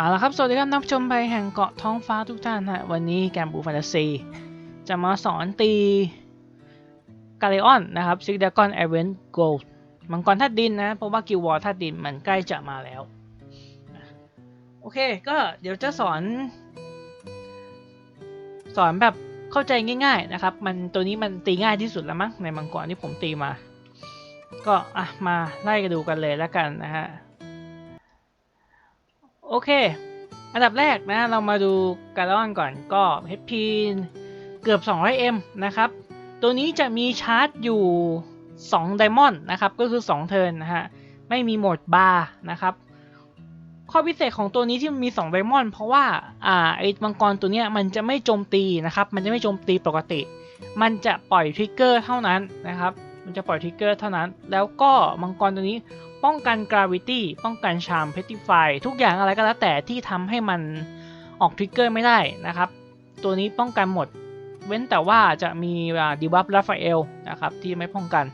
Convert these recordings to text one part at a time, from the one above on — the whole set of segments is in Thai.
เอาละครับสวัสดีครับนักชมไปแห่งเกาะท้องฟ้าทุกท่านฮะวันนี้แกมบูแฟนตาซีจะมาสอนตีกาเลออนนะครับซิกเดกอนเอเวนโกลด์มังกรธาตุดินนะ เพราะว่ากิววอร์ธาตุดินมันใกล้จะมาแล้ว โอเคก็เดี๋ยวจะสอน สอนแบบเข้าใจง่าย ๆนะครับ มันตัวนี้มันตีง่ายที่สุดแล้วมั้งในมังกรที่ผมตีมา ก็อะมาไล่กันดูกันเลยแล้วกันนะฮะ โอเค อันดับแรกนะเรามาดูการลอนก่อนก็ HP เกือบ 200M นะครับ ตัวนี้จะมีชาร์จอยู่2ไดมอนด์นะครับ ก็คือ 2 เทิร์นนะฮะ ไม่มีโหมดบาร์นะครับ ข้อพิเศษของตัวนี้ที่มันมี2ไดมอนด์เพราะว่าอ่าไอ้มังกรตัวเนี้ยมันจะไม่โจมตีนะครับ มันจะไม่โจมตีปกติ มันจะปล่อยทริกเกอร์เท่านั้นนะครับ มันจะปล่อยทริกเกอร์เท่านั้น แล้วก็มังกรตัวนี้ป้องกัน gravity ป้องกัน charm petrify ทุกอย่างอะไรก็แล้วแต่ที่ทำให้มันออกทริกเกอร์ไม่ได้นะครับ ตัวนี้ป้องกันหมด เว้นแต่ว่าจะมีดีบัฟราฟาเอลนะครับที่ไม่ป้องกัน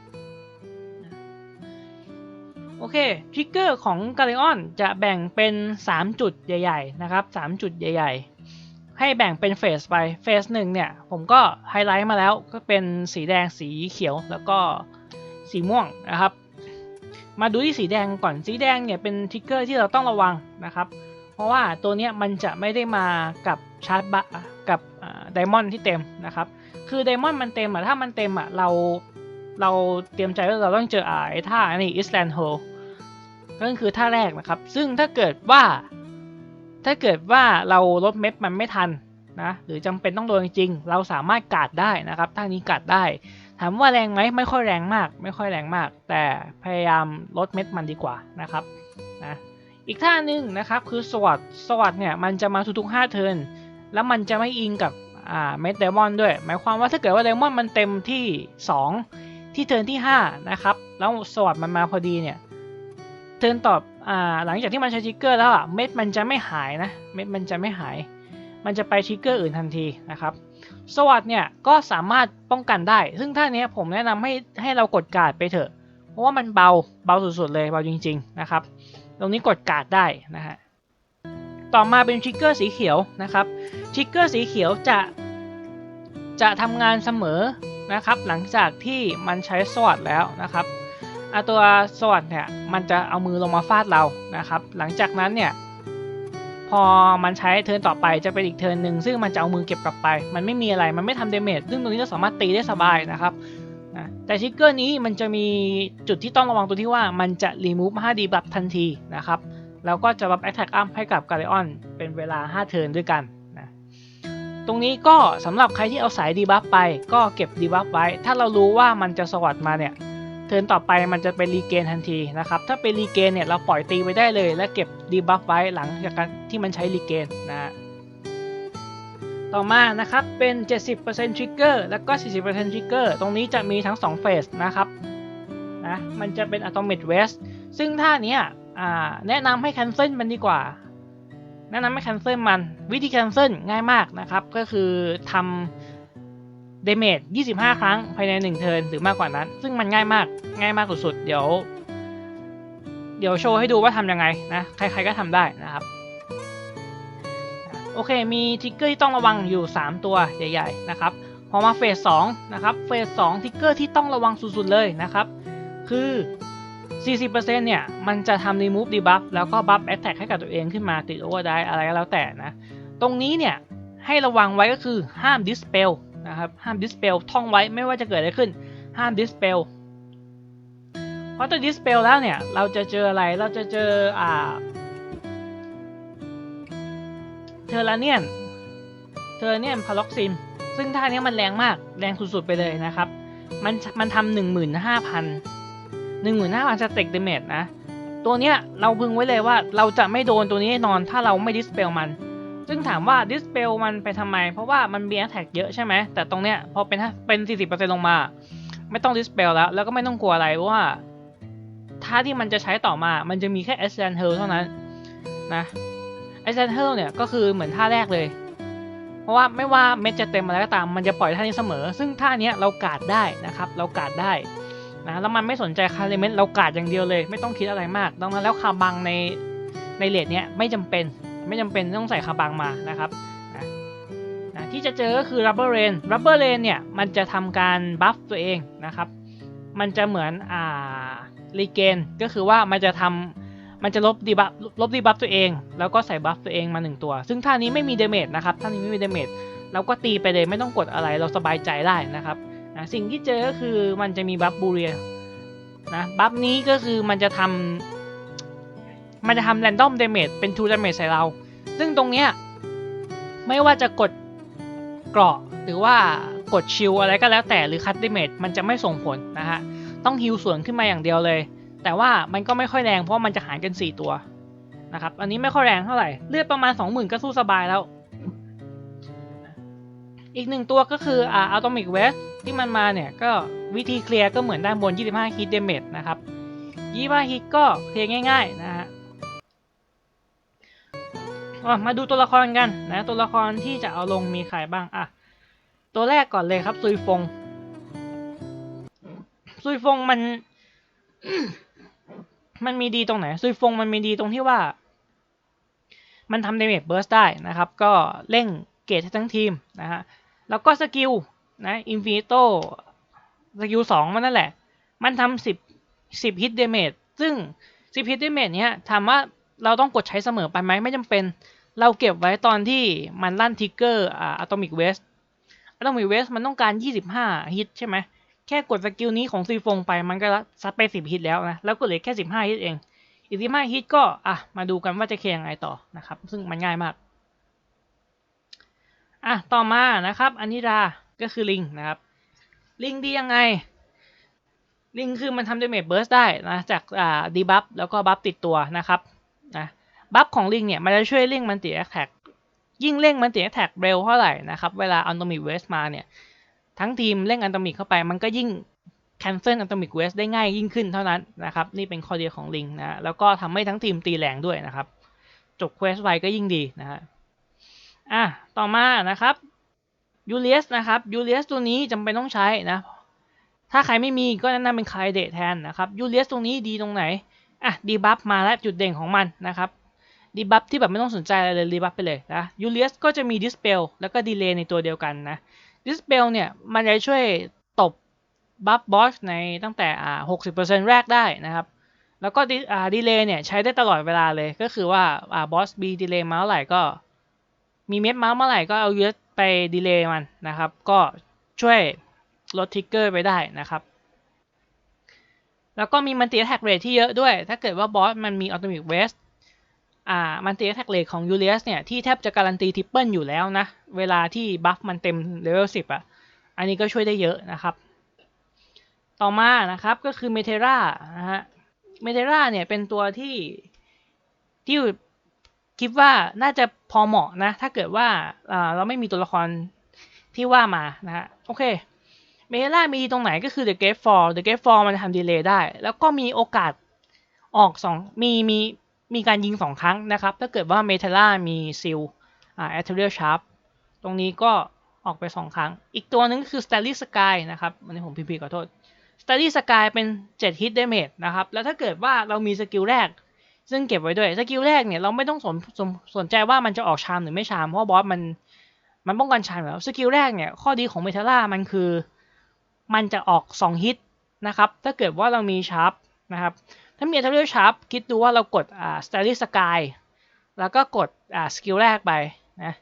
โอเคทริกเกอร์ของกาเลออนจะแบ่งเป็น 3 จุดใหญ่ ๆ นะครับ 3 จุดใหญ่ ๆ ให้แบ่งเป็นเฟสไปเฟสหนึ่งเนี่ย ผมก็ไฮไลท์มาแล้วก็เป็นสีแดงสีเขียวแล้วก็สีม่วงนะครับ มาดูที่สีแดงก่อนสีแดงเนี่ยเป็นทิกเกอร์ที่เราต้องระวังนะครับ เพราะว่าตัวเนี้ยมันจะไม่ได้มากับชาร์จบะกับไดมอนด์ที่เต็มนะครับ คือไดมอนด์มันเต็มอะถ้ามันเต็มอะเราเราเตรียมใจว่าเราต้องเจออ่าไอ้ท่าอันนี้อิสแลนด์โฮนั่นคือท่าแรกนะครับ ซึ่งถ้าเกิดว่า ถ้าเกิดว่าเราลดเม็ดมันไม่ทันนะหรือจำเป็นต้องโดนจริง เราสามารถกาดได้นะครับท่านี้กาดได้ ถามว่าแรงไหมไม่ค่อยแรงมาก ไม่ค่อยแรงมาก แต่พยายามลดเม็ดมันดีกว่านะครับนะอีกท่าหนึ่งนะครับคือสวัสดสวัสดเนี่ยมันจะมาทุกๆ5เทิร์นแล้วมันจะไม่อิงกับอ่าเม็ดเดมอนด้วย หมายความว่าถ้าเกิดว่าเดมอนมันเต็มที่ 2 ที่เทิร์นที่5นะครับแล้วสวัสดมันมาพอดีเนี่ยเทิร์นตอบอ่า หลังจากที่มันใช้ทิกเกอร์แล้วอะเม็ดมันจะไม่หายนะเม็ดมันจะไม่หาย มันจะไปทิกเกอร์อื่นทันทีนะครับสวัสดเนี่ยก็สามารถป้องกันได้ ซึ่งท่านี้ผมแนะนำให้ให้เรากดการ์ดไปเถอะ เพราะว่ามันเบาเบาสุดๆเลยเบาจริง ๆนะครับ ตรงนี้กดการ์ดได้นะฮะต่อมาเป็นทริกเกอร์สีเขียวนะครับทริกเกอร์สีเขียวจะ จะทำงานเสมอนะครับ หลังจากที่มันใช้สวัสดแล้วนะครับ ตัวสวัสดเนี่ยมันจะเอามือลงมาฟาดเรานะครับ หลังจากนั้นเนี่ยพอมันใช้เทิร์นต่อไปจะเป็นอีกเทิร์นหนึ่งซึ่งมันจะเอามือเก็บกลับไป มันไม่มีอะไรมันไม่ทำเดเมจซึ่งตรงนี้ก็สามารถตีได้สบายนะครับนะแต่ชิกเกอร์นี้มันจะมีจุดที่ต้องระวังตัวที่ว่ามันจะรีมูฟ5ดีบัฟทันทีนะครับแล้วก็จะบัฟแอ t แทกอัพให้กับกาเลออนเป็นเวลา 5 เทิร์นด้วยกันนะตรงนี้ก็สำหรับใครที่เอาสายดีบัฟไป ก็เก็บดีบัฟไว้ ถ้าเรารู้ว่ามันจะสวัสดมาเนี่ย เทิร์นต่อไปมันจะเป็นรีเกนทันทีนะครับ ถ้าเป็นรีเกนเนี่ยเราปล่อยตีไว้ได้เลย และเก็บดีบัฟไว้หลังจากการที่มันใช้รีเกนนะต่อมานะครับเป็น 70% trigger แล้วก็ 40% trigger ตรงนี้จะมีทั้ง 2 เฟสนะครับนะมันจะเป็น atomic west ซึ่งท่านี้แนะนำให้ cancel มันดีกว่า แนะนำให้ cancel มันวิธี cancel ง่ายมากนะครับ ก็คือทำ เดเมจ25 ครั้งภายใน 1 เทิร์นหรือมากกว่านั้น ซึ่งมันง่ายมากง่ายมากสุดๆ เดี๋ยว เดี๋ยวโชว์ให้ดูว่าทำยังไงนะ ใครๆก็ทำได้นะครับ โอเคมีทริกเกอร์ที่ต้องระวังอยู่ 3 ตัวใหญ่ๆนะครับ พอมาเฟส2นะครับ เฟส2ทริกเกอร์ที่ต้องระวังสุดๆ เลยนะครับ คือ 40%เนี่ย มันจะทำ remove debuff แล้วก็ buff attack ให้กับตัวเองขึ้นมาติด overdrive อะไรก็แล้วแต่นะ ตรงนี้เนี่ยให้ระวังไว้ก็คือห้าม dispel นะครับ ห้าม dispel ท่องไว้ไม่ว่าจะเกิดอะไรขึ้น ห้าม dispel เพราะถ้า dispel แล้วเนี่ย เราจะเจออะไรเราจะเจออ่าเทอร์เนียนเทอร์เนียนพาล็อกซินซึ่งท่านี้มันแรงมากแรงสุดๆไปเลยนะครับ มันมันทำหนึ่งหมื่นห้าพันหนึ่งหมื่นห้าพันสเต็กเดเมจนะ ตัวเนี้ยเราพึงไว้เลยว่าเราจะไม่โดนตัวนี้แน่นอนถ้าเราไม่ dispel มัน ซึ่งถามว่า dispel มันไปทำไม เพราะว่ามันมี attack เยอะใช่ไหม แต่ตรงเนี้ยพอเป็นเป็น 40%ลงมา ไม่ต้อง dispel แล้ว แล้วก็ไม่ต้องกลัวอะไรว่าท่าที่มันจะใช้ต่อมา มันจะมีแค่ a s c e n t h e r เท่านั้นนะ a s c e n t h e r เนี่ยก็คือเหมือนท่าแรกเลย เพราะว่าไม่ว่าเม็ดจะเต็มอะไรก็ตาม มันจะปล่อยท่านี้เสมอ ซึ่งท่านี้เรากาดได้นะครับ เรากาดได้นะแล้วมันไม่สนใจคาร์เลเมนต์เรากาดอย่างเดียวเลย ไม่ต้องคิดอะไรมาก ดังนั้นแล้วคาบังในในเลทเนี้ยไม่จำเป็น ไม่จำเป็นต้องใส่คาบังมานะครับนะที่จะเจอก็คือ Rubber Rain Rubber Rain เนี่ยมันจะทำการบัฟตัวเองนะครับ มันจะเหมือนอ่ารีเกนก็คือว่ามันจะทำมันจะลบดีบัฟลบดีบัฟตัวเอง แล้วก็ใส่บัฟตัวเองมาหนึ่งตัว ซึ่งท่านี้ไม่มีเดเมจนะครับท่านี้ไม่มีเดเมจเราก็ตีไปเลยไม่ต้องกดอะไรเราสบายใจได้นะครับนะสิ่งที่เจอก็คือมันจะมีบัฟบูเรียนะบัฟนี้ก็คือมันจะทำ มันจะทำแรนดอมเดเมจเป็นทูเดเมจใส่เรา ซึ่งตรงเนี้ยไม่ว่าจะกดเกราะหรือว่ากดชิลอะไรก็แล้วแต่หรือคัตเดเมจมันจะไม่ส่งผลนะฮะ ต้องฮิวส่วนขึ้นมาอย่างเดียวเลย แต่ว่ามันก็ไม่ค่อยแรงเพราะมันจะหารกัน 4 ตัวนะครับ อันนี้ไม่ค่อยแรงเท่าไหร่ เลือดประมาณ 20,000 ก็สู้สบายแล้ว อีกหนึ่งตัวก็คืออ่า Atomic West ที่มันมาเนี่ย ก็วิธีเคลียร์ก็เหมือนด้านบน 25 hit damage นะครับ 25 hit ก็เคลียร์ง่ายๆนะฮะ มาดูตัวละครกันนะตัวละครที่จะเอาลงมีใครบ้างอะตัวแรกก่อนเลยครับซุยฟงซุยฟงมัน มันมีดีตรงไหนซุยฟงมันมีดีตรงที่ว่า มันทำเดเมจเบิร์สได้นะครับ ก็เร่งเกตให้ทั้งทีมนะฮะแล้วก็สกิลนะอินฟินิโตสกิลสองมันนั่นแหละ มันทำสิบสิบฮิตเดเมจซึ่งสิบฮิตเดเมจเนี้ยถามว่า เราต้องกดใช้เสมอไปไหมไม่จำเป็น เราเก็บไว้ตอนที่มันลั่นทิกเกอร์อ่าอะตอมิกเวสอะตอมิกเวสมันต้องการ 25 ฮิตใช่ไหมแค่กดสกิลนี้ของซุยฟงไปมันก็ซัดไป 10 ฮิตแล้วนะ แล้วก็เหลือแค่ 15 ฮิตเอง อีก15ฮิตก็อะมาดูกันว่าจะเคลียร์ยังไงต่อนะครับ ซึ่งมันง่ายมากอะต่อมานะครับอันนี้ดาก็คือลิงนะครับ ลิงดียังไง ลิงคือมันทำดาเมจเบิร์สได้นะจากอ่าดีบัฟแล้วก็บัฟติดตัวนะครับ บัฟของลิงเนี่ยมันจะช่วยเร่งมันติแอคแท็กยิ่งเร่งมันติแอคแท็กเร็วเท่าไหร่นะครับเวลาอันโตมิเวสมาเนี่ยทั้งทีมเร่งอันโตมิกเข้าไป มันก็ยิ่ง cancel อันโตมิกเวสได้ง่ายยิ่งขึ้นเท่านั้นนะครับนี่เป็นข้อดีของลิงนะแล้วก็ทำให้ทั้งทีมตีแรงด้วยนะครับจบเควสไวก็ยิ่งดีนะฮะอะต่อมานะครับยูเลียสนะครับยูเลียสตัวนี้จำเป็นต้องใช้นะถ้าใครไม่มีก็แนะนำเป็นคายเดทแทนนะครับยูเลียสตรงนี้ดีตรงไหนอะดีบัฟมาแล้วจุดเด่นของมันนะครับ ดีบัฟที่แบบไม่ต้องสนใจอะไรเลยดีบัฟไปเลยนะยูเลียสก็จะมีดิสเปลแล้วก็ดีเลย์ในตัวเดียวกันนะดิสเปลเนี่ยมันจะช่วยตบบัฟบอสในตั้งแต่อ่า60%แรกได้นะครับแล้วก็ดิอ่าดีเลย์เนี่ยใช้ได้ตลอดเวลาเลยก็คือว่าอ่าบอสบีดีเลย์มาเมื่อไหร่ก็มีเม็ดมาเมื่อไหร่ก็เอายูเยอะไปดีเลย์มันนะครับ ก็ช่วยลดทิกเกอร์ไปได้นะครับ แล้วก็มีมันตีแท็กเรทที่เยอะด้วย ถ้าเกิดว่าบอสมันมีอัลติมิ e เวส อ่ามันตีแท็กเรทของยูเลียสเนี่ย ที่แทบจะการันตีทริปเปิลอยู่แล้วนะ เวลาที่บัฟมันเต็มเลเวล10อะ อันนี้ก็ช่วยได้เยอะนะครับ ต่อมานะครับก็คือเมเทรานะฮะเมเทราเนี่ยเป็นตัวที่ที่คิดว่าน่าจะพอเหมาะนะ ถ้าเกิดว่าเราไม่มีตัวละครที่ว่ามานะฮะโอเคเมเทรามีตรงไหนก็คือ The Great Fall The Great Fall มันทำดีเลย์ได้ แล้วก็มีโอกาสออกสองมีมี มีการยิงสองครั้งนะครับ ถ้าเกิดว่าเมเทรามีซิลอ่า Arterial Sharp ตรงนี้ก็ออกไป 2 ครั้ง อีกตัวนึงคือ Starry Sky นะครับอันนี้ผมพีพีขอโทษ Starry Sky เป็น7 hit damage นะครับ แล้วถ้าเกิดว่าเรามีสกิลแรก ซึ่งเก็บไว้ด้วย สกิลแรกเนี่ยเราไม่ต้องสนสนสนใจว่ามันจะออกชามหรือไม่ชาม เพราะบอสมันมันป้องกันชามแล้ว สกิลแรกเนี่ยข้อดีของเมทัลล่ามันคือ มันจะออก 2 ฮิตนะครับ ถ้าเกิดว่าเรามีชาร์ปนะครับ ถ้ามี Arterial Sharp คิดดูว่าเรากดอ่า Starry Sky แล้วก็กดอ่าสกิลแรกไปนะ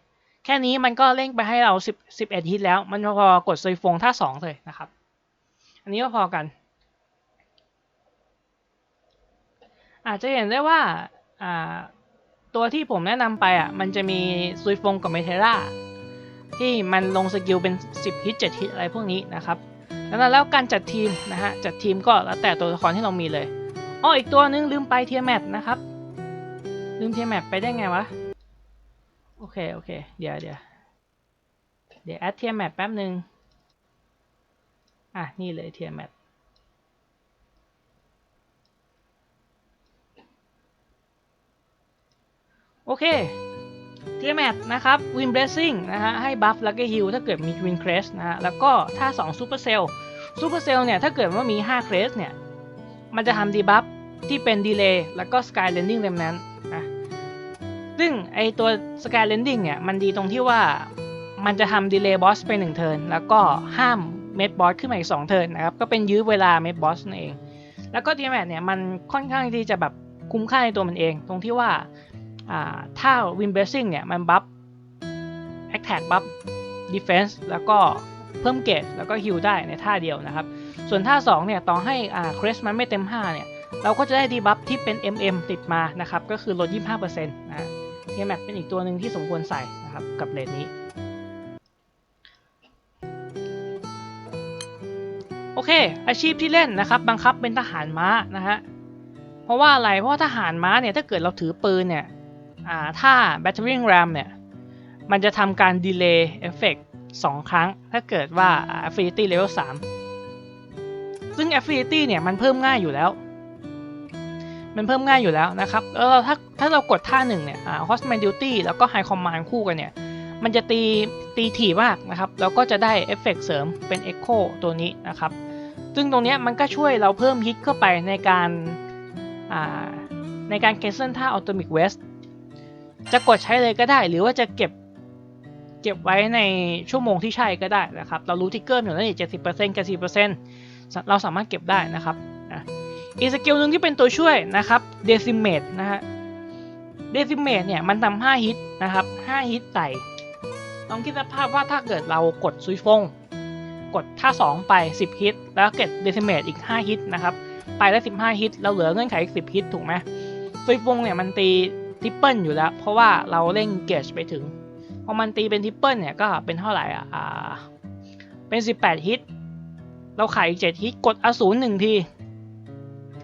แค่นี้มันก็เร่งไปให้เรา 10 11ฮิตแล้ว มันพอกดซอยฟงท่า 2 เลยนะครับ อันนี้ก็พอกัน อาจจะเห็นได้ว่าอ่าตัวที่ผมแนะนำไปอะมันจะมีซุยฟงกับเมเทราที่มันลงสกิลเป็น 10 ฮิต 7 ฮิตอะไรพวกนี้นะครับแล้วแล้วการจัดทีมนะฮะจัดทีมก็แล้วแต่ตัวละครที่เรามีเลย อ้ออีกตัวนึงลืมไปเทียแมทนะครับ ลืมเทียแมทไปได้ไงวะ โอเค โอเค เดี๋ยวเดี๋ยวเดี๋ยวแอดเทียแมทแป๊บหนึ่งอะ นี่เลยเทียแมทโอเคเทียแมทนะครับวินเบรสซิ่งนะฮะ ให้บัฟแล้วก็ฮิลถ้าเกิดมีวินเครสนะฮะ แล้วก็ถ้า2ซูเปอร์เซลซูเปอร์เซลเนี่ย ถ้าเกิดว่ามี 5 เครสเนี่ย มันจะทำดีบัฟที่เป็นดีเลย์แล้วก็สกายเลนดิ้งเรมนั้นนะซึ่งไอตัว Sky Landing เนี่ยมันดีตรงที่ว่ามันจะทำ Delay Boss ไป1เทิร์นแล้วก็ห้ามเมดบอสขึ้นมาอีก2เทิร์นนะครับ ก็เป็นยื้อเวลาเมดบอสนั่นเอง แล้วก็ t ีแมทเนี่ยมันค่อนข้างที่จะแบบคุ้มค่าในตัวมันเอง ตรงที่ว่าอ่าถ้า Win Blessing เนี่ยมันบัฟ Attack บัฟ Defense แล้วก็เพิ่มเกตแล้วก็ฮิลได้ในท่าเดียวนะครับ ส่วนท่า2เนี่ยต่อให้อ่าเครสมันไม่เต็ม5เนี่ยเราก็จะได้ดีบัฟที่เป็น MM ติดมานะครับก็คือลด 25%นะเทียแมทเป็นอีกตัวหนึ่งที่สมควรใส่นะครับกับเลนนี้โอเค อาชีพที่เล่นนะครับบังคับเป็นทหารม้านะฮะเพราะว่าอะไรเพราะว่าทหารม้าเนี่ยถ้าเกิดเราถือปืนเนี่ยอ่าถ้า battering ram เนี่ยมันจะทำการ delay effect 2 ครั้ง ถ้าเกิดว่า affinity level 3 ซึ่ง affinity เนี่ยมันเพิ่มง่ายอยู่แล้ว มันเพิ่มง่ายอยู่แล้วนะครับ แล้วเออถ้าถ้าเรากดท่าหนึ่งเนี่ยอ่า Hostman Duty แล้วก็ High Command คู่กันเนี่ย มันจะตีตีถี่มากนะครับ แล้วก็จะได้เอฟเฟกต์เสริมเป็น Echo ตัวนี้นะครับ ซึ่งตรงนี้มันก็ช่วยเราเพิ่มฮิตเข้าไปในการอ่าในการ cancel ท่า Atomic West จะกดใช้เลยก็ได้ หรือว่าจะเก็บเก็บไว้ในชั่วโมงที่ใช่ก็ได้นะครับ เรารู้ทิกเกอร์อยู่แล้วนี่เจ็ดสิบเปอร์เซ็นต์กับสี่เปอร์เซ็นต์ เราสามารถเก็บได้นะครับอีกสกิลหนึ่งที่เป็นตัวช่วยนะครับ Decimate นะฮะ Decimate เนี่ยมันทำ5ฮิตนะครับ5ฮิตใส่ลองคิดสภาพว่าถ้าเกิดเรากดซุยฟง กดท่า 2 ไป 10 ฮิต แล้วเก็บ Decimate อีก 5 ฮิตนะครับ ไปแล้15 ฮิต เราเหลือเงื่อนไขอีก 10 ฮิต ถูกไหมซุยฟงเนี่ยมันตีทริปเปิลอยู่แล้ว เพราะว่าเราเร่งเกจไปถึง พอมันตีเป็นทริปเปิลเนี่ยก็เป็นเท่าไหร่อะอ่าเป็น 18 ฮิต เราขายอีก7ฮิตกดอสูรหนึ่งที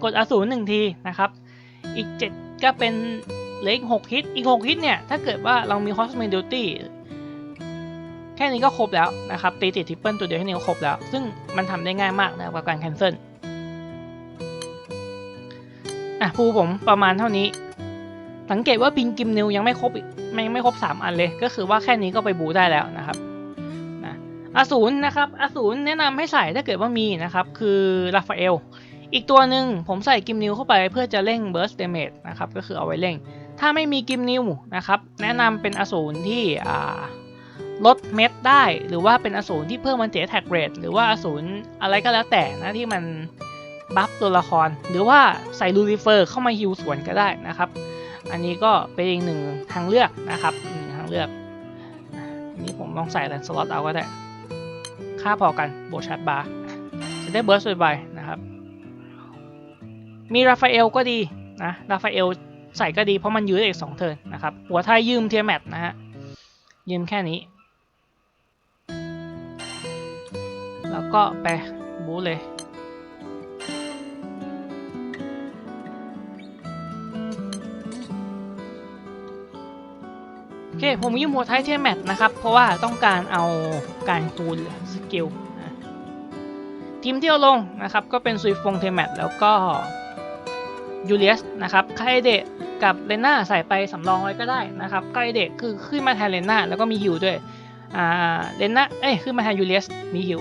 กดอสูรหนึ่งทีนะครับ อีก7ก็เป็นเหลืออีก6ฮิตอีก6ฮิตเนี่ย ถ้าเกิดว่าเรามี Cosmic Duty แค่นี้ก็ครบแล้วนะครับ ตีติดทิปเปิลตัวเดียวแค่นี้ก็ครบแล้ว ซึ่งมันทำได้ง่ายมากนะครับกับการ cancel อะภูผมประมาณเท่านี้ สังเกตว่าพิงกิมนิวยังไม่ครบอีกไม่ยังไม่ครบ 3 อันเลย ก็คือว่าแค่นี้ก็ไปบูได้แล้วนะครับ อสูรนะครับอสูรแนะนำให้ใส่ถ้าเกิดว่ามีนะครับ คือราฟาเอล อีกตัวหนึ่งผมใส่กิมนิวเข้าไปเพื่อจะเร่ง burst damage นะครับ ก็คือเอาไว้เร่ง ถ้าไม่มีกิมนิวนะครับ แนะนำเป็นอสูรที่ลดเม็ดได้ หรือว่าเป็นอสูรที่เพิ่มมันเสีย attack rate หรือว่าอสูรอะไรก็แล้วแต่นะที่มันบัฟตัวละคร หรือว่าใส่ลูซิเฟอร์เข้ามาฮิวสวนก็ได้นะครับ อันนี้ก็เป็นอีกหนึ่งทางเลือกนะครับหนึ่งทางเลือก อันนี้ผมลองใส่แลนสล็อตเอาก็ได้ ค่าพอกันโบชาร์ดบาร์จะได้เบิร์สบ่อยๆนะครับ มีราฟาเอลก็ดีนะราฟาเอลใส่ก็ดีเพราะมันยืดอีกสองเทิร์นนะครับ หัวท้ายยืมเทียแมทนะฮะ ยืมแค่นี้ แล้วก็ไปบูเลย เคผมยืมหัวท้ายเทียแมทนะครับ เพราะว่าต้องการเอาการคูณสกิลทีมที่เอาลงนะครับ ก็เป็นซุยฟงเทยแมทแล้วก็ยูเลียสนะครับไคเดะกับเลน่าใส่ไปสำรองไว้ก็ได้นะครับไคเดะคือขึ้นมาแทนเลน่าแล้วก็มีฮิวด้วยอ่าเลน่าเอ้ยขึ้นมาแทนยูเลียสมีฮิว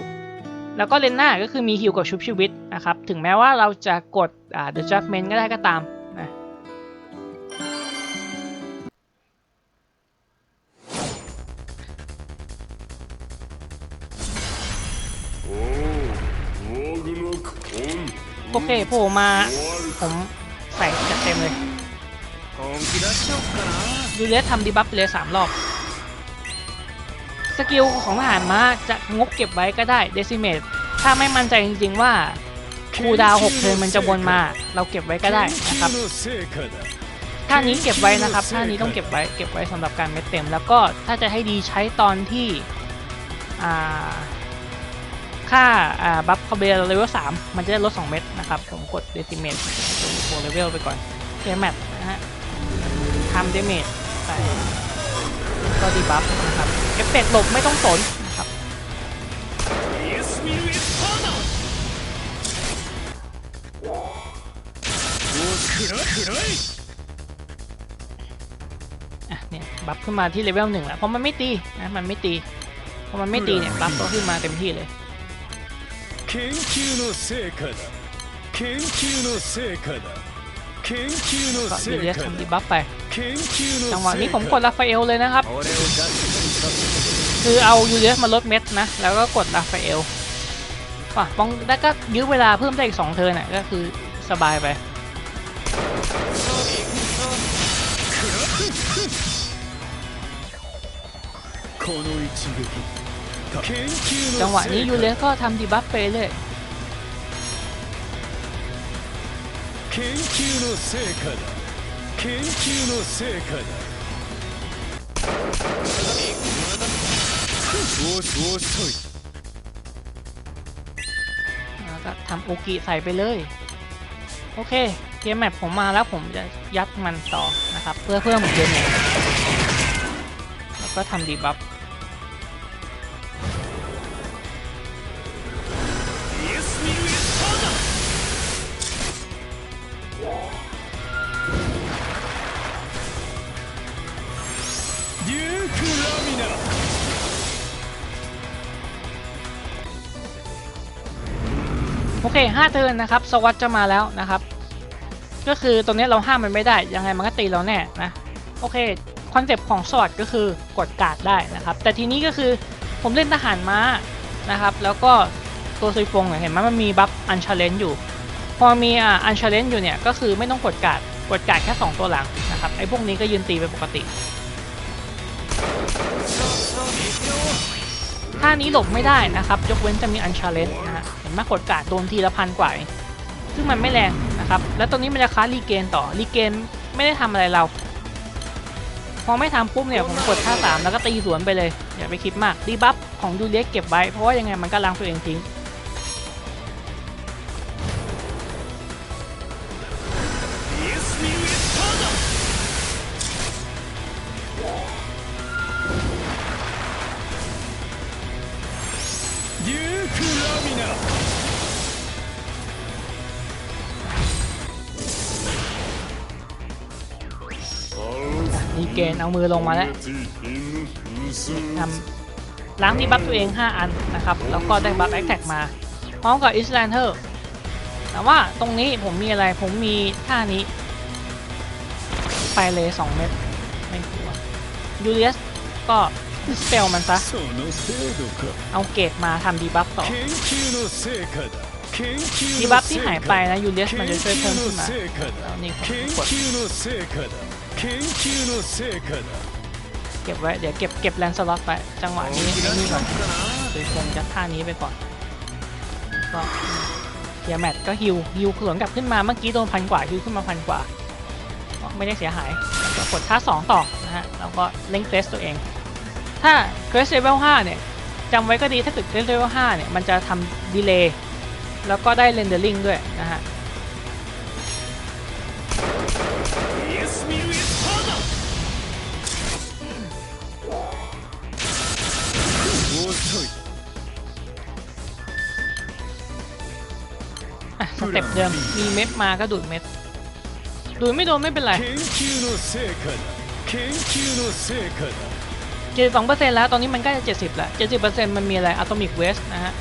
แล้วก็เลน่าก็คือมีฮิวกับชุบชีวิตนะครับถึงแม้ว่าเราจะกดอ่า The Judgment ก็ได้ก็ตาม เคผล่มา ผมใส่จัดเต็มเลยยูเลสทำดีบัฟเลยสามรอบ สกิลของทหารม้าจะงกเก็บไว้ก็ได้เดซิเมตถ้าไม่มั่นใจจริง ๆ ว่าคูดาวหกเทินมันจะวนมา เราเก็บไว้ก็ได้นะครับท่านี้เก็บไว้นะครับท่านี้ต้องเก็บไว้เก็บไว้สำหรับการเม็ดเต็ม แล้วก็ถ้าจะให้ดีใช้ตอนที่อ่า ค่าบัฟคาเบลเลเวลสามมันจะได้ลด 2 เม็ดนะครับผมกดเดซิเมตบวกเลเวลไปก่อนเคลียร์แมปนะฮะทำเดเมจไปก็ดีบัฟนะครับเอฟเฟกต์หลบไม่ต้องสนนะครับเนี่ยบัฟขึ้นมาที่เลเวลหนึ่งแล้วเพราะมันไม่ตีนะมันไม่ตีเพราะมันไม่ตีเนี่ยบัฟก็ขึ้นมาเต็มที่เลย 研究の成果だ研究の成果だ研究の ก็ 成 ยูเลียส 果 ทำดี だ บัฟไป 研究の จังหวะนี้ 成 ผมก 果 ดราฟาเอลเลยนะครับ 俺をがっかりさせ คือเอายูเลียสมาลดเม็ดนะ แล้วก็กดราฟาเอลป่ะป้องแล้วก็ยื้อเวลาเพิ่มได้อีก 2 เทิร์นอ่ะ ก็คือสบายไป この一撃研究の จังหวะนี้ยูเลสก็ทำดีบัฟไปเลยแล้วก็ทำโอกิใส่ไปเลย โอเค เกมแมปผมมาแล้วผมจะยัดมันต่อนะครับ เพื่อเพิ่มเกมแมปแล้วก็ทำดีบัฟ デューク・ラミナ โอเคห้าเทิร์นนะครับ สวัสดจะมาแล้วนะครับ ก็คือตรงนี้เราห้ามมันไม่ได้ ยังไงมันก็ตีเราแน่นะ โอเค คอนเซปต์ของสวัสดก็คือกดการ์ดได้นะครับ แต่ทีนี้ก็คือผมเล่นทหารม้านะครับ แล้วก็ตัวซุยฟงเนี่ยเห็นไหมมันมีบัฟอันชาเลนจ์อยู่ พอมีอ่าอันชาเลนจ์อยู่เนี่ย ก็คือไม่ต้องกดการ์ด กดการ์ดแค่ 2 ตัวหลังนะครับ ไอ้พวกนี้ก็ยืนตีไปปกติ านี้หลบไม่ได้นะครับ ยกเว้นจะมีอันชาเลนนะฮะเห็นไหมกดกาดโดนทีละพันกว่าซึ่งมันไม่แรงนะครับ แล้วตรงนี้มันจะค้ารีเกนต่อรีเกนไม่ได้ทำอะไรเรา พอไม่ทำปุ๊บเนี่ยผมกดท่าสามแล้วก็ตีสวนไปเลยอย่าไปคิดมากดีบัฟของยูเล็กเก็บไว้เพราะว่ายังไงมันก็ล้างตัวเองทิ้ง เอามือลงมาแล้วทำล้างที่บัฟตัวเอง 5 อันนะครับ แล้วก็ได้บัฟแอคแท็กมา พร้อมกับอิสแลนเทอร์แต่ว่าตรงนี้ผมมีอะไรผมมีท่านี้ ไปเลย 2 เม็ดไม่กลัวยูเลียสก็สเปลมันซะ เอาเกตมาทำดีบัฟต่อดีบัฟที่หายไปนะยูเลียสมันจะช่วยเพิ่มขึ้นมาแล้วนี่กด 研究の成果だ เก็บไว้ เดี๋ยวเก็บเก็บแลนสล็อตไป จังหวะนี้ไอ้นี่ก่อนคือคงจะท่านี้ไปก่อน ก็เฮียแมทก็ฮิวฮิวสวนกลับขึ้นมา เมื่อกี้โดนพันกว่าฮิวขึ้นมาพันกว่าก็ไม่ได้เสียหาย แล้วก็กดท่า 2 ต่อนะฮะ แล้วก็เล่นเฟสตัวเอง ถ้าเกรสเลเวล5เนี่ยจำไว้ก็ดีถ้าเกิดเกรสเลเวล5เนี่ย มันจะทำดีเลย์แล้วก็ได้เรนเดอร์ลิงด้วยนะฮะ สเต็ปเดิมมีเม็ดมาก็ดูดเม็ดดูดไม่โดนไม่เป็นไรเจ็ดสองเปอร์เซ็นต์แล้วตอนนี้มันใกล้จะเจ็ดสิบแล้วเจ็ดสิบเปอร์เซ็นต์มันมีอะไรอะตอมิกเวสนะฮะ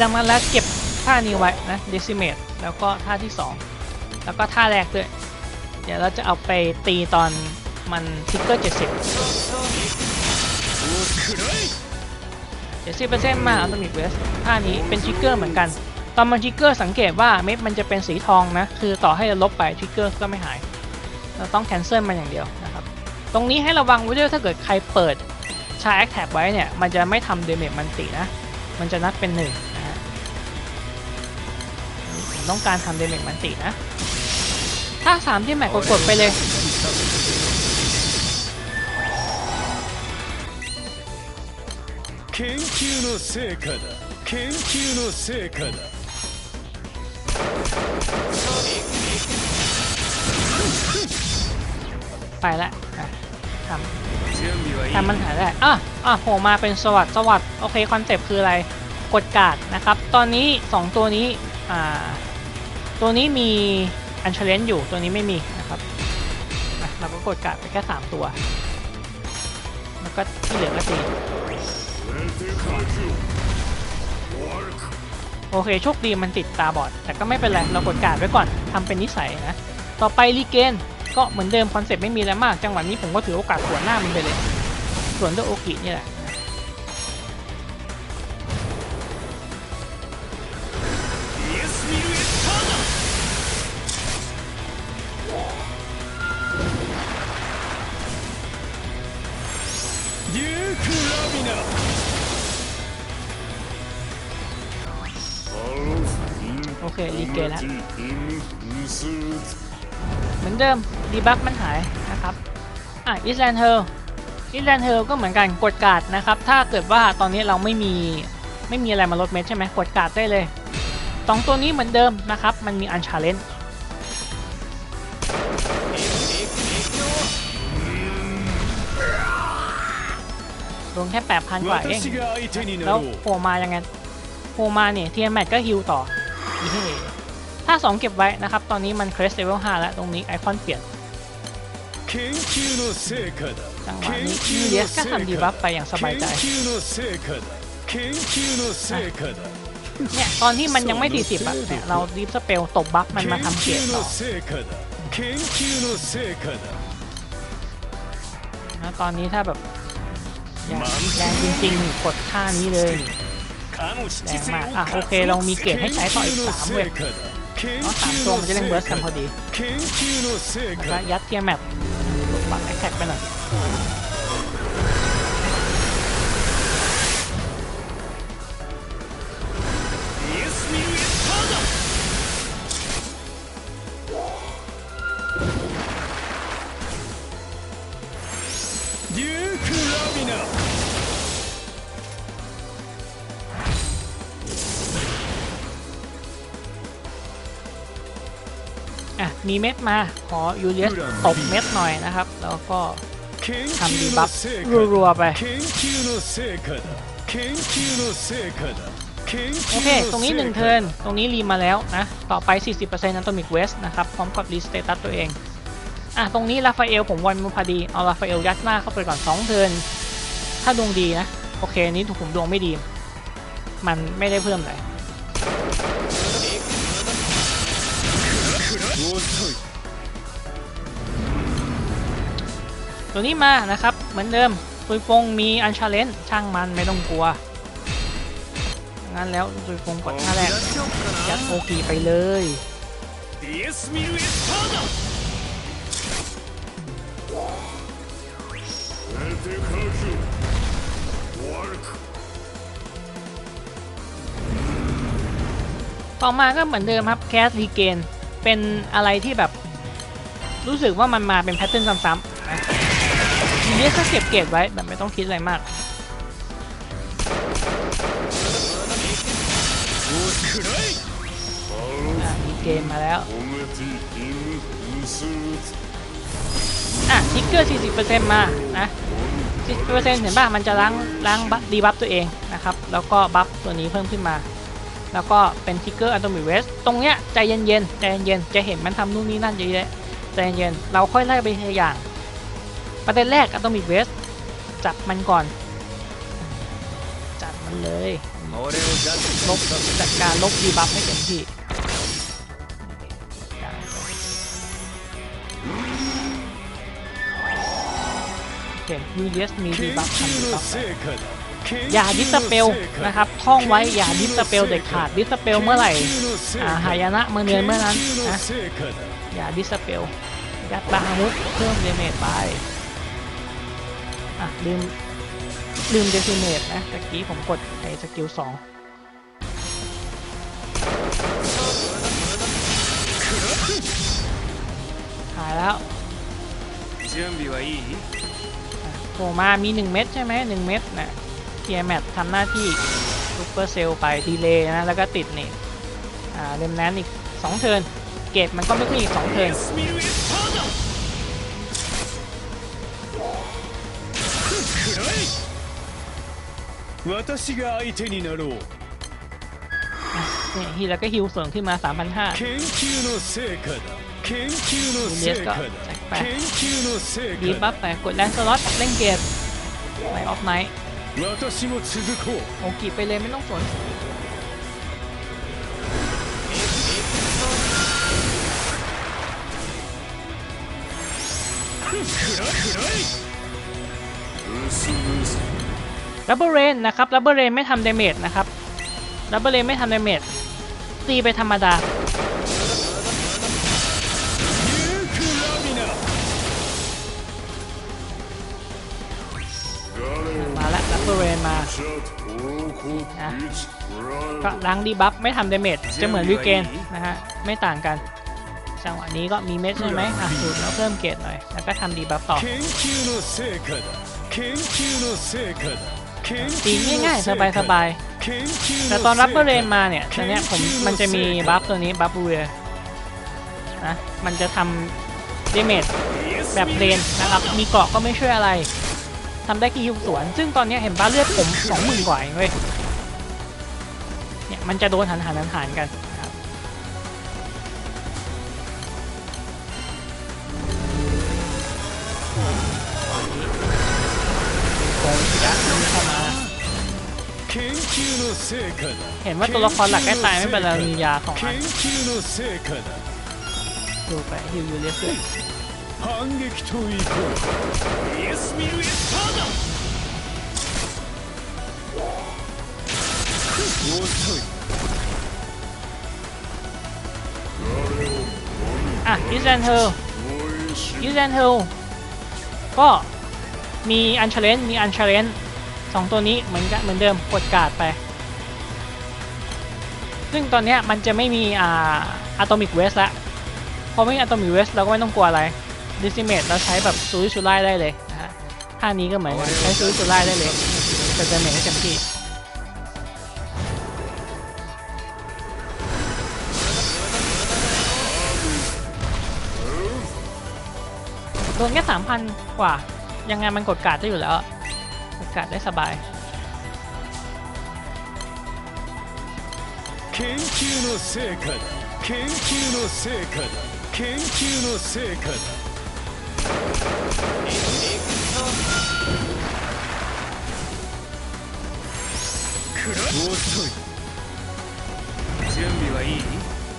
ดังนั้นแล้วเก็บท่านี้ไว้นะเดซิเมตแล้วก็ท่าที่สองแล้วก็ท่าแรกด้วย เดี๋ยวเราจะเอาไปตีตอนมันทิกเกอร์เจ็ดสิบ 70%มา Atomic Waste ท่านี้เป็นทริกเกอร์เหมือนกัน ตอนมันทริกเกอร์สังเกตว่าเม็ดมันจะเป็นสีทองนะ คือต่อให้เราลบไปทริกเกอร์ก็ไม่หาย เราต้องแคนเซิลมันอย่างเดียวนะครับ ตรงนี้ให้ระวังไว้ด้วยถ้าเกิดใครเปิดชาแอคแท็บไว้เนี่ย มันจะไม่ทำเดเมจมันตินะ มันจะนับเป็นหนึ่งนะฮะผมต้องการทำเดเมจมันตินะ ถ้าสามที่แม็กกดไปเลย 研究の成果だ研究の成果だ ไปละอ่ะทำ 準備はいい ทำมันหายได้ อ่ะ อ่ะโผล่มาเป็นสวัสดสวัสดโอเค คอนเซปต์คืออะไร กดการ์ดนะครับ ตอนนี้ 2 ตัวนี้ อ่า ตัวนี้มีอันเชลเลนอยู่ ตัวนี้ไม่มีนะครับอ่ะเราก็กดการ์ดไปแค่ 3 ตัว แล้วก็ที่เหลือก็ตี 全て勝ちを悪く โอเค โชคดีมันติดตาบอด แต่ก็ไม่เป็นไร เรากดการดไว้ก่อนทำเป็นนิสัยนะ ต่อไปรีเกน ก็เหมือนเดิมคอนเซ็ปต์ไม่มีอะไรมาก จังหวะนี้ผมก็ถือโอกาสสวนหน้ามันไปเลย ส่วนด้วยโอกินี่แหละ เครีเกแล้วเหมือนเดิมดีบักมันหายนะครับอะอิสแลนเฮลอิสแลนเฮลก็เหมือนกันกดกาดนะครับ ถ้าเกิดว่าตอนนี้เราไม่มีไม่มีอะไรมาลดเม็ดใช่ไหมกดกาดได้เลยสองตัวนี้เหมือนเดิมนะครับ มันมีอันชาเลนจ์ลงแค่ 8,000 กว่าเอง แล้วโผลมายังไงโผลมาเนี่ยเทียนแมทก็ฮิวต่อ เฮ้ถ้า2เก็บไว้นะครับ ตอนนี้มันเครสเลเวล5แล้ว ตรงนี้ไอคอนเปลี่ยนจังหวะนี้ยูเลยสก็ทำดีบัฟไปอย่างสบายใจเนี่ยตอนที่มันยังไม่ 40อะเนี่ยเราดีบสเปลตบบัฟมันมาทำเกียรต่อนะตอนนี้ถ้าแบบอยากแรงจริงๆกดท่านี้เลย แรงมากอะโอเคเรามีเกรดให้ใช้ต่ออีกสามเวทเนาะสามตัวมันจะเล่นเบิร์สกันพอดีแล้วยัดเกียร์แมปปักแอคแท็กไปหน่อย มีเม็ดมา ขอยูเลียสตบเม็ดหน่อยนะครับ แล้วก็ทำดีบัฟรัวๆไป โอเค ตรงนี้ 1 เทิร์น ตรงนี้รีมาแล้วนะ ต่อไป 40%นั้นตัวมิกเวสนะครับ พร้อมกับรีสเตตัสตัวเอง อะ ตรงนี้ลาฟาเอลผมวันมุพอดี เอาลาฟาเอลยัดหน้าเข้าไปก่อน 2 เทิร์น ถ้าดวงดีนะ โอเค นี้ถูกผมดวงไม่ดี มันไม่ได้เพิ่มเลย ตัวนี้มานะครับ เหมือนเดิมตุยฟงมีอันชาเลนช่างมันไม่ต้องกลัว งั้นแล้วตุยฟงกดท่าแรกยัดโอกีไปเลยต่อมาก็เหมือนเดิมครับแคสรีเกน เป็นอะไรที่แบบ รู้สึกว่ามันมาเป็นแพทเทิร์นซ้ำๆนะทีนี้ก็เก็บเกรดไว้แบบไม่ต้องคิดอะไรมากมีเกมมาแล้วอะทิกเกอร์ 40%มา นะ40%เห็นป่ะ มันจะล้างล้างดีบัฟตัวเองนะครับ แล้วก็บัฟตัวนี้เพิ่มขึ้นมา แล้วก็เป็นทิกเกอร์อัตโนมัติเวสตรงเนี้ยใจเย็นๆใจเย็นๆจะเห็นมันทำนู่นนี่นั่นเยอะแยะใจเย็นๆเราค่อยไล่ไปทีละอย่าง ประเด็นแรกอัตโนมัติเวสจับมันก่อน จัดมันเลยลบจัดการลบดีบัฟให้เต็มที่เห็น u ูเ s มีดีบัฟทำดีบัฟ อย่าดิสเปลนะครับท่องไว้อย่าดิสเปลเด็ดขาดดิสเปลเมื่อไหร่หายนะเมื่อเนือนเมื่อนั้นนะอย่าดิสเปลยัดบาฮามุดเพิ่มเดเมจไปอะลืมลืมเดซิเมตนะตะกี้ผมกดไอ้สกิลสองหายแล้วโผมามีหนึ่งเม็ดใช่ไหมหนึ่งเม็ดน่ะ เคลียร์แมตทำหน้าที่ซูเปอร์เซลไปดีเลย์นะ แล้วก็ติดนี่อ่าเรมแนนอีก2เทิร์นเกตมันก็ไม่มีอีก2เทิร์นนี่ฮีแล้วก็ฮิวสริมขึ้นมา 3,500เดียสก็แจกไปดีบัฟไปกดแลนสล็อตเล่นเกตไปออฟไนท์ 私も続こうโอกิไปเลยไม่ต้องสนรับเบอร์เรนนะครับรับเบอร์เรนไม่ทำดาเมจนะครับรับเบอร์เรนไม่ทำดาเมจตีไปธรรมดา ก็ล้างดีบัฟไม่ทำดาเมจจะเหมือนวิเกนนะฮะ ไม่ต่างกัน จังหวะนี้ก็มีเม็ดใช่ไหมอะสูตรแล้วเพิ่มเกรหน่อย แล้วก็ทำดีบัฟต่อตีง่ายๆ สบายๆ แต่ตอนรับเบร์เรนมาเนี่ยตอนนี้ผมมันจะมีบัฟตัวนี้บัฟบูเรนะมันจะทำดาเมจแบบเรนนะครับ มีเกาะก็ไม่ช่วยอะไร ทำได้กี่ฮิวสวน ซึ่งตอนนี้เห็นบ้าเลือดผมสองหมื่นกว่าเองเว้ย เนี่ยมันจะโดนหันหันหันหันกันเห็นว่าตัวละครหลักใกล้ตายไม่เป็นไรมียาของมันดูไปฮิวอยู่เลียสเลย 反撃といこうイエスミルエスターだ遅い อ่ะอิสแอนเทล おいし อิสแอนเทลก็มีอันเชเลนมีอันเชเลนสองตัวนี้เหมือนกันเหมือนเดิมกดการ์ดไป ซึ่งตอนเนี้ยมันจะไม่มีอ่าอะตอมิกเวสละพอไม่มีอะตอมิกเวสเราก็ไม่ต้องกลัวอะไร ดิซิเมตเราใช้แบบซูริชูไล่ได้เลยนะฮะท่านี้ก็เหมือนกันใช้ซูริชูไล่ได้เลยจะจะเหม็นเต็มที่ โดนแค่สามพันกว่า ยังไงมันกดการ์ดได้อยู่แล้วอะกดการ์ดได้สบาย 研究の成果だ研究の成果だ研究の成果だ遅い準備はいい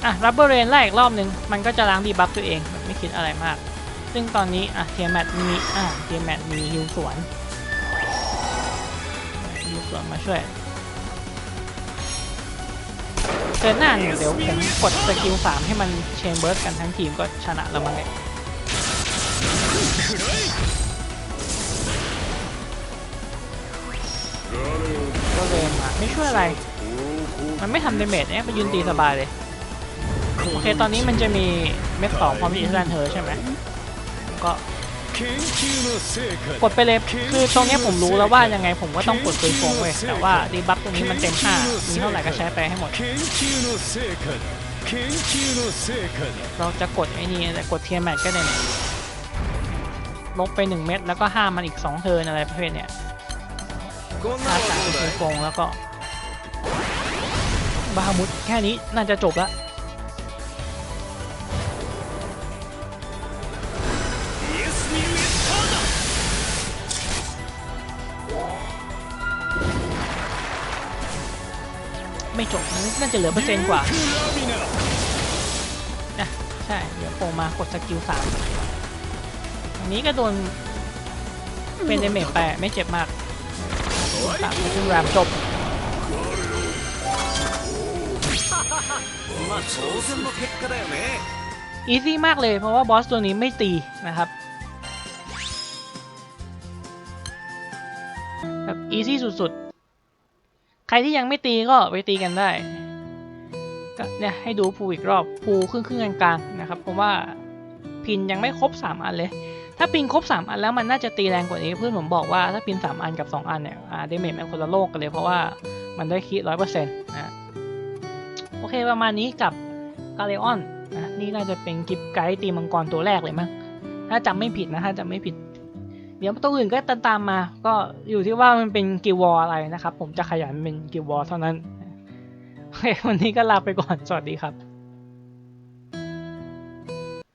อะรับเบอร์เรนไล่อีกรอบหนึ่งมันก็จะล้างดีบัฟตัวเองไม่คิดอะไรมาก ซึ่งตอนนี้อะเทียแมทมีอะเทียแมทมีฮิวสวนฮิวสวนมาช่วยเทิร์นหน้าเนี่เดี๋ยวผมกดสกิลสามให้มันเชนเบิร์สกันทั้งทีมก็ชนะแล้วมั้งเนี่ย ก็เวมอะไม่ช่วยอะไร มันไม่ทำเดเมจเนี่ยมันยืนตีสบายเลย โอเค ตอนนี้มันจะมีเม็ดสองพร้อมที่จะแลนเธอใช่ไหมก็กดไปเลยคือตรงนี้ผมรู้แล้วว่ายังไงผมก็ต้องกดปืนโฟงเว้ยแต่ว่าดีบัฟตรงนี้มันเต็มห้ามีเท่าไหร่ก็ใช้ไปให้หมด เราจะกดไอ้นี่แต่กดเทียมแมทก็ได้ ลบไป 1 เม็ดแล้วก็ห้ามมันอีก 2 เทินอะไรประเภทเนี้ยอาสาเป็นฟงแล้วก็บาฮามุดแค่นี้น่าจะจบละไม่จบน่าจะเหลือเปอร์เซ็นต์กว่านะใช่ เดี๋ยวโปรมากดสกิลสาม นี้ก็โดนเป็นเดเมจแปะไม่เจ็บมากตามขึ้นแรมจบอีซี่มากเลยเพราะว่าบอสตัวนี้ไม่ตีนะครับแบบอีซี่สุดๆ ใครที่ยังไม่ตีก็ไปตีกันได้ ก็เนี่ยให้ดูภูอีกรอบภูครึ่งๆกลางๆนะครับ เพราะว่าพินยังไม่ครบ 3 อันเลย ถ้าพินครบ 3 อันแล้วมันน่าจะตีแรงกว่านี้เพื่อนผมบอกว่าถ้าพิน3อันกับ 2 อันเนี่ยอ่าเดเมจมันคนละโลกกันเลยเพราะว่ามันได้คิดร้อยเปอร์เซ็นต์นะโอเคประมาณนี้กับกาเลออนนะนี่น่าจะเป็นกิฟต์ไกด์ตีมังกรตัวแรกเลยมั้งถ้าจำไม่ผิดนะถ้าจำไม่ผิด เดี๋ยวตัวอื่นก็ตามตามมา ก็อยู่ที่ว่ามันเป็นกิวออะไรนะครับ ผมจะขยันเป็นกิวอเท่านั้นโอเควันนี้ก็ลาไปก่อนสวัสดีครับ